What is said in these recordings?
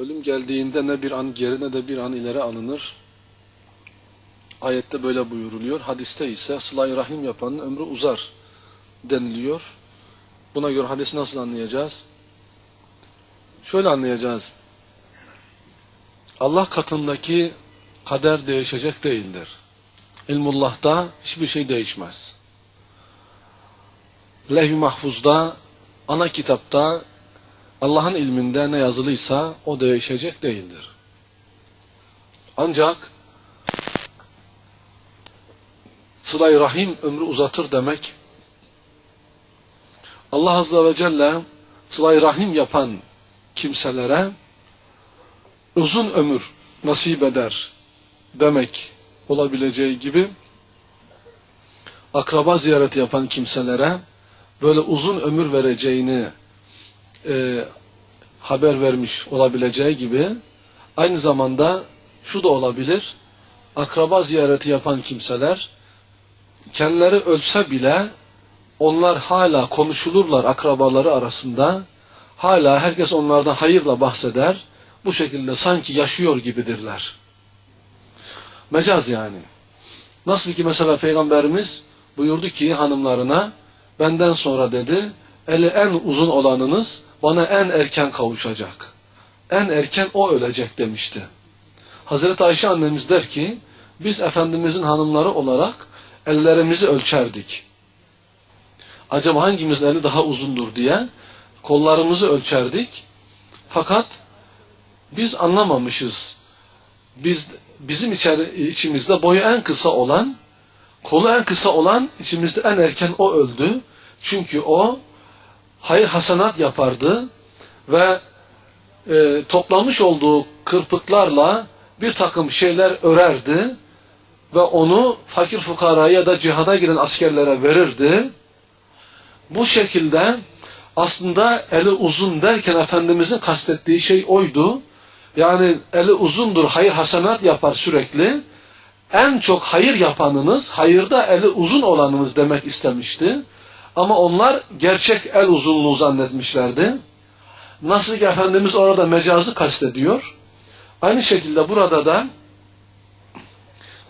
Ölüm geldiğinde ne bir an geri ne de bir an ileri alınır. Ayette böyle buyuruluyor. Hadiste ise sıla rahim yapanın ömrü uzar deniliyor. Buna göre hadisi nasıl anlayacağız? Şöyle anlayacağız. Allah katındaki kader değişecek değildir. İlmullah'ta hiçbir şey değişmez. Lehv-i mahfuzda, ana kitapta, Allah'ın ilminde ne yazılıysa o değişecek değildir. Ancak sıla rahim ömrü uzatır demek Allah Azze ve Celle sıla rahim yapan kimselere uzun ömür nasip eder demek olabileceği gibi akraba ziyareti yapan kimselere böyle uzun ömür vereceğini e, haber vermiş olabileceği gibi aynı zamanda şu da olabilir akraba ziyareti yapan kimseler kendileri ölse bile onlar hala konuşulurlar akrabaları arasında hala herkes onlardan hayırla bahseder bu şekilde sanki yaşıyor gibidirler. Mecaz yani. Nasıl ki mesela peygamberimiz buyurdu ki hanımlarına benden sonra dedi eli en uzun olanınız bana en erken kavuşacak. En erken o ölecek demişti. Hazreti Ayşe annemiz der ki biz Efendimizin hanımları olarak ellerimizi ölçerdik. Acaba hangimiz eli daha uzundur diye kollarımızı ölçerdik. Fakat biz anlamamışız. Biz bizim içeri, içimizde boyu en kısa olan, kolu en kısa olan içimizde en erken o öldü. Çünkü o hayır hasanat yapardı ve e, toplamış olduğu kırpıklarla bir takım şeyler örerdi ve onu fakir fukaraya ya da cihada giden askerlere verirdi. Bu şekilde aslında eli uzun derken Efendimizin kastettiği şey oydu. Yani eli uzundur, hayır hasenat yapar sürekli. En çok hayır yapanınız, hayırda eli uzun olanınız demek istemişti. Ama onlar gerçek el uzunluğu zannetmişlerdi. Nasıl ki Efendimiz orada mecazı kastediyor. Aynı şekilde burada da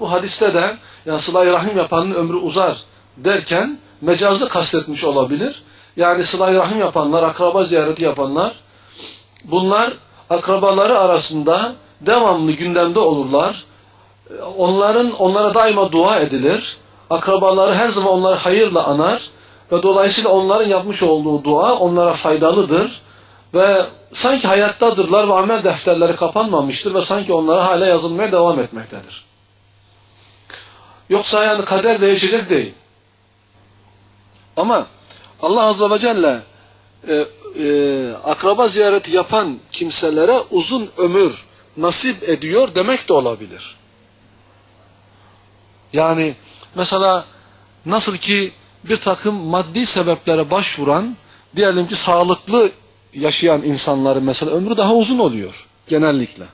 bu hadiste de yani sıla rahim yapanın ömrü uzar derken mecazı kastetmiş olabilir. Yani sıla rahim yapanlar, akraba ziyareti yapanlar bunlar akrabaları arasında devamlı gündemde olurlar. Onların onlara daima dua edilir. Akrabaları her zaman onları hayırla anar ve dolayısıyla onların yapmış olduğu dua onlara faydalıdır ve sanki hayattadırlar ve amel defterleri kapanmamıştır ve sanki onlara hala yazılmaya devam etmektedir. Yoksa yani kader değişecek değil. Ama Allah Azze ve Celle e, e, akraba ziyareti yapan kimselere uzun ömür nasip ediyor demek de olabilir. Yani mesela nasıl ki bir takım maddi sebeplere başvuran, diyelim ki sağlıklı yaşayan insanların mesela ömrü daha uzun oluyor genellikle.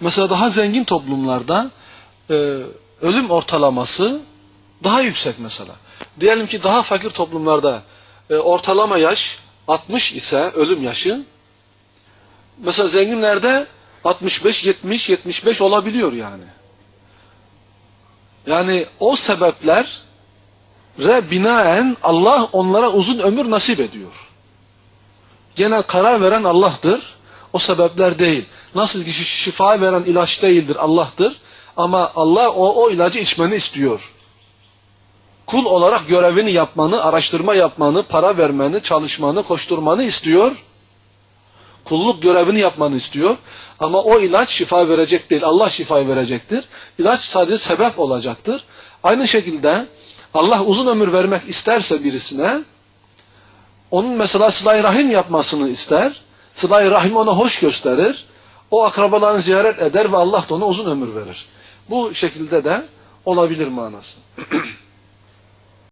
Mesela daha zengin toplumlarda e, ölüm ortalaması daha yüksek mesela. Diyelim ki daha fakir toplumlarda e, ortalama yaş 60 ise ölüm yaşı mesela zenginlerde 65, 70, 75 olabiliyor yani. Yani o sebepler re binaen Allah onlara uzun ömür nasip ediyor. Gene karar veren Allah'tır. O sebepler değil. Nasıl ki şifa veren ilaç değildir Allah'tır. Ama Allah o, o ilacı içmeni istiyor. Kul olarak görevini yapmanı, araştırma yapmanı, para vermeni, çalışmanı, koşturmanı istiyor. Kulluk görevini yapmanı istiyor. Ama o ilaç şifa verecek değil. Allah şifa verecektir. İlaç sadece sebep olacaktır. Aynı şekilde Allah uzun ömür vermek isterse birisine onun mesela sıla rahim yapmasını ister. sıla rahim ona hoş gösterir. O akrabalarını ziyaret eder ve Allah da ona uzun ömür verir. Bu şekilde de olabilir manası.